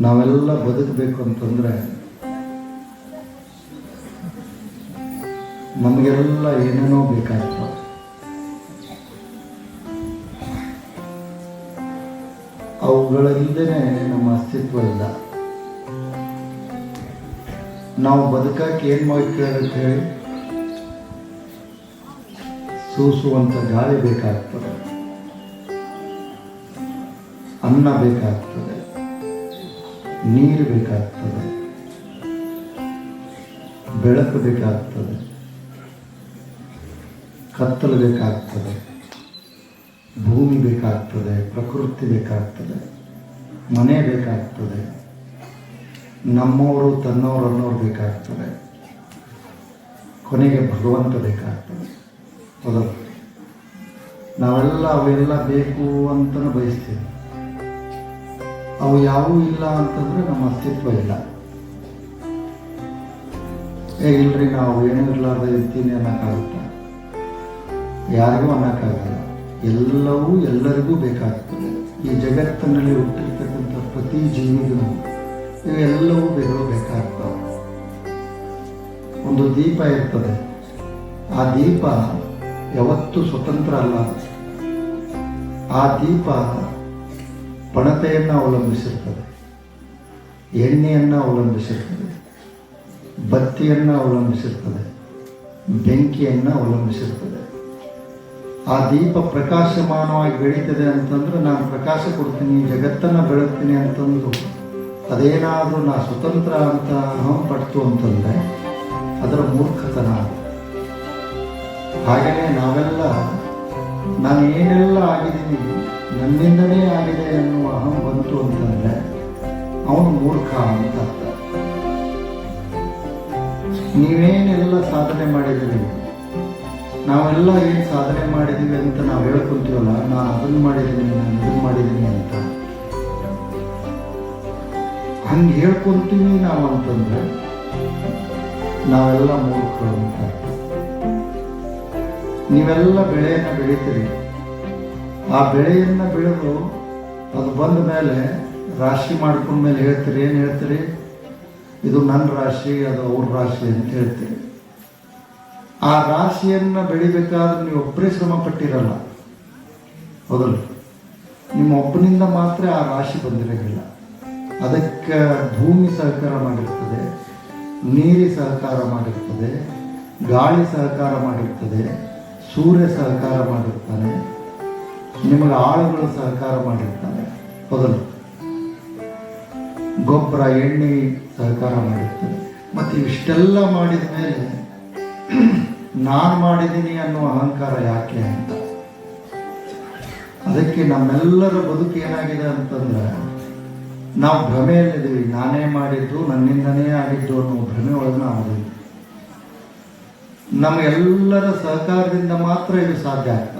ನಾವೆಲ್ಲ ಬದುಕಬೇಕು ಅಂತಂದರೆ ನಮಗೆಲ್ಲ ಏನೇನೋ ಬೇಕಾಗಿತ್ತು. ಅವುಗಳಿಂದೇ ನಮ್ಮ ಅಸ್ತಿತ್ವ ಇಲ್ಲ. ನಾವು ಬದುಕಕ್ಕೆ ಏನು ಮಾಡ್ತೀವಿ ಹೇಳಿ? ಸೂಸುವಂಥ ಗಾಳಿ ಬೇಕಾಗ್ತದೆ. ಅನ್ನ ಬೇಕಾಗ್ತದೆ. ನೀರು ಬೇಕಾಗ್ತದೆ. ಬೆಳಕು ಬೇಕಾಗ್ತದೆ. ಕತ್ತಲು ಬೇಕಾಗ್ತದೆ. ಭೂಮಿ ಬೇಕಾಗ್ತದೆ. ಪ್ರಕೃತಿ ಬೇಕಾಗ್ತದೆ. ಮನೆ ಬೇಕಾಗ್ತದೆ. ನಮ್ಮವರು ತನ್ನವರು ಅನ್ನೋರು ಬೇಕಾಗ್ತದೆ. ಕೊನೆಗೆ ಭಗವಂತ ಬೇಕಾಗ್ತದೆ. ಹೌದಲ್ಲ ನಾವೆಲ್ಲ ಅವೆಲ್ಲ ಬೇಕು ಅಂತಲೂ ಬಯಸ್ತೀವಿ. ಅವು ಯಾವೂ ಇಲ್ಲ ಅಂತಂದ್ರೆ ನಮ್ಮ ಅಸ್ತಿತ್ವ ಇಲ್ಲ. ಏ, ಇಲ್ರಿ, ನಾವು ಏನೂ ಇರಲಾರ್ದ ಇರ್ತೀನಿ ಅನ್ನೋಕ್ಕಾಗುತ್ತ. ಯಾರಿಗೂ ಅನ್ನೋಕ್ಕಾಗಲ್ಲ. ಎಲ್ಲವೂ ಎಲ್ಲರಿಗೂ ಬೇಕಾಗುತ್ತದೆ ಈ ಜಗತ್ತಿನಲ್ಲಿ ಹುಟ್ಟಿರ್ತಕ್ಕಂಥ ಪ್ರತಿ ಜೀವಿಗೂ ಇವೆಲ್ಲವೂ ಬೇಗಳು ಬೇಕಾಗ್ತವೆ. ಒಂದು ದೀಪ ಇರ್ತದೆ. ಆ ದೀಪ ಯಾವತ್ತೂ ಸ್ವತಂತ್ರ ಅಲ್ಲ. ಆ ದೀಪ ಪಣತೆಯನ್ನು ಅವಲಂಬಿಸಿರ್ತದೆ. ಎಣ್ಣೆಯನ್ನು ಅವಲಂಬಿಸಿರ್ತದೆ. ಬತ್ತಿಯನ್ನು ಅವಲಂಬಿಸಿರ್ತದೆ. ಬೆಂಕಿಯನ್ನು ಅವಲಂಬಿಸಿರ್ತದೆ. ಆ ದೀಪ ಪ್ರಕಾಶಮಾನವಾಗಿ ಬೆಳೀತದೆ ಅಂತಂದ್ರೆ ನಾನು ಪ್ರಕಾಶ ಕೊಡ್ತೀನಿ, ಜಗತ್ತನ್ನು ಬೆಳಗ್ತೀನಿ ಅಂತಂದು ಅದೇನಾದರೂ ನಾ ಸ್ವತಂತ್ರ ಅಂತ ಅಹಂ ಪಡ್ತು ಅಂತಂದರೆ ಅದರ ಮೂರ್ಖತನ. ಹಾಗೆಯೇ ನಾವೆಲ್ಲ ನಾನು ಏನೆಲ್ಲ ಆಗಿದ್ದೀನಿ ನನ್ನಿಂದನೇ ಆಗಿದೆ ಅನ್ನುವ ಅಹಂ ಬಂತು ಅಂತಂದ್ರೆ ಅವನು ಮೂರ್ಖ ಅಂತ ಅರ್ಥ. ನೀವೇನೆಲ್ಲ ಸಾಧನೆ ಮಾಡಿದ್ದೀರಿ? ನಾವೆಲ್ಲ ಏನು ಸಾಧನೆ ಮಾಡಿದ್ದೀವಿ ಅಂತ ನಾವು ಹೇಳ್ಕೊಂತೀವಲ್ಲ, ನಾನು ಅದನ್ನು ಮಾಡಿದ್ದೀನಿ, ನಾನು ಇದನ್ನು ಮಾಡಿದ್ದೀನಿ ಅಂತ. ಹಂಗೆ ಹೇಳ್ಕೊಂತೀವಿ ನಾವು ಅಂತಂದ್ರೆ ನಾವೆಲ್ಲ ಮೂರ್ಖರು ಅಂತ. ನೀವೆಲ್ಲ ಬೆಳೆಯನ್ನು ಬೆಳೀತೀರಿ. ಆ ಬೆಳೆಯನ್ನು ಬೆಳೆದು ಅದು ಬಂದ ಮೇಲೆ ರಾಶಿ ಮಾಡ್ಕೊಂಡ ಮೇಲೆ ಹೇಳ್ತೀರಿ, ಏನು ಹೇಳ್ತೀರಿ? ಇದು ನನ್ನ ರಾಶಿ, ಅದು ಅವ್ರ ರಾಶಿ ಅಂತ ಹೇಳ್ತೀರಿ. ಆ ರಾಶಿಯನ್ನು ಬೆಳಿಬೇಕಾದ್ರೆ ನೀವು ಒಬ್ಬರೇ ಶ್ರಮ ಪಟ್ಟಿರಲ್ಲ. ಹೌದಲ್ಲ? ನಿಮ್ಮ ಒಬ್ಬನಿಂದ ಮಾತ್ರ ಆ ರಾಶಿ ಬಂದಿರೋದಿಲ್ಲ. ಅದಕ್ಕೆ ಭೂಮಿ ಸಹಕಾರ ಮಾಡಿರ್ತದೆ, ನೀರಿ ಸಹಕಾರ ಮಾಡಿರ್ತದೆ, ಗಾಳಿ ಸಹಕಾರ ಮಾಡಿರ್ತದೆ. ಸೂರ್ಯ ಸಹಕಾರ ಮಾಡಿರ್ತಾನೆ, ನಿಮಗೆ ಆಳುಗಳು ಸಹಕಾರ ಮಾಡಿರ್ತಾನೆ ಹೌದಲ್ಲ ಗೊಬ್ಬರ, ಎಣ್ಣೆ ಸಹಕಾರ ಮಾಡಿರ್ತಾನೆ. ಮತ್ತು ಇಷ್ಟೆಲ್ಲ ಮಾಡಿದ ಮೇಲೆ ನಾನು ಮಾಡಿದ್ದೀನಿ ಅನ್ನೋ ಅಹಂಕಾರ ಯಾಕೆ ಅಂತ. ಅದಕ್ಕೆ ನಮ್ಮೆಲ್ಲರ ಬದುಕು ಏನಾಗಿದೆ ಅಂತಂದ್ರೆ, ನಾವು ಭ್ರಮೆಯಲ್ಲಿದ್ದೀವಿ. ನಾನೇ ಮಾಡಿದ್ದು, ನನ್ನಿಂದನೇ ಆಗಿದ್ದು ಅನ್ನೋ ಭ್ರಮೆ ಒಳಗೆ ನಾವು ನಮಗೆಲ್ಲರ ಸಹಕಾರದಿಂದ ಮಾತ್ರ ಇದು ಸಾಧ್ಯ ಆಗ್ತದೆ.